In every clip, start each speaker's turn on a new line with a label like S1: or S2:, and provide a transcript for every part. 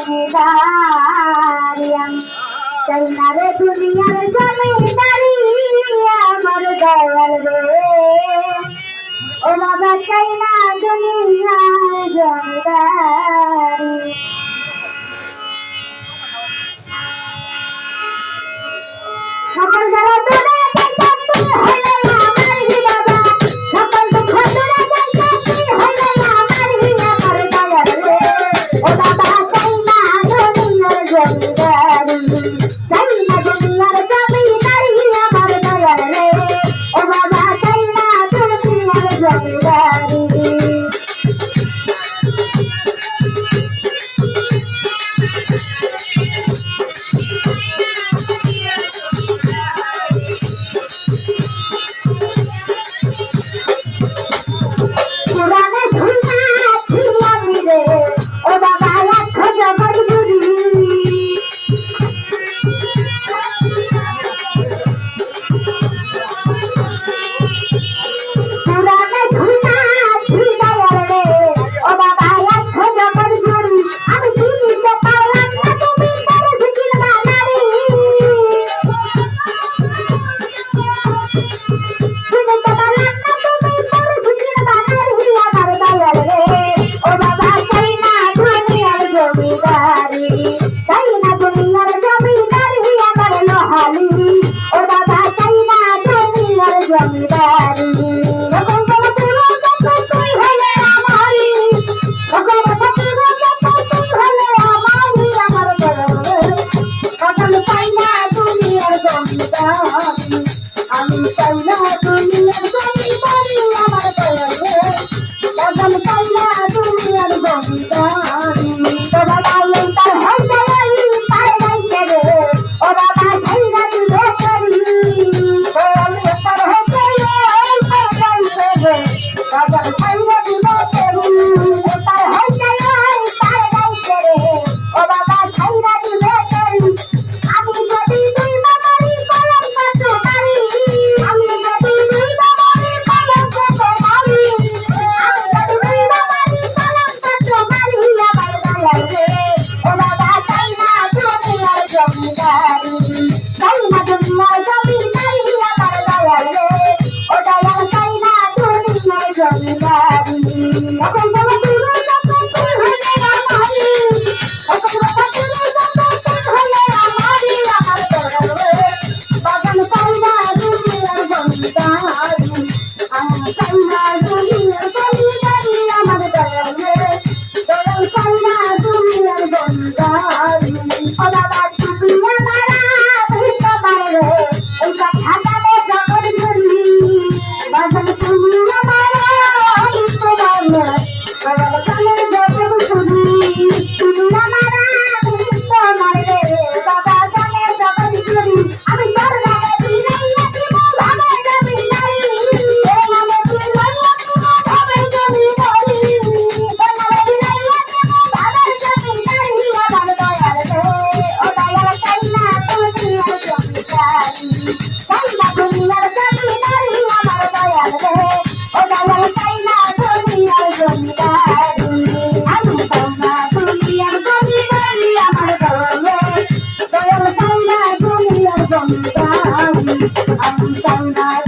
S1: জমিদারিয়াম চন্নারে দুনিয়ার জমিদারি আমার দয়াল রে। ও বাবা চাই না দুনিয়া ஆதி Tell me, Bobby, sangat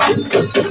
S1: Thank you.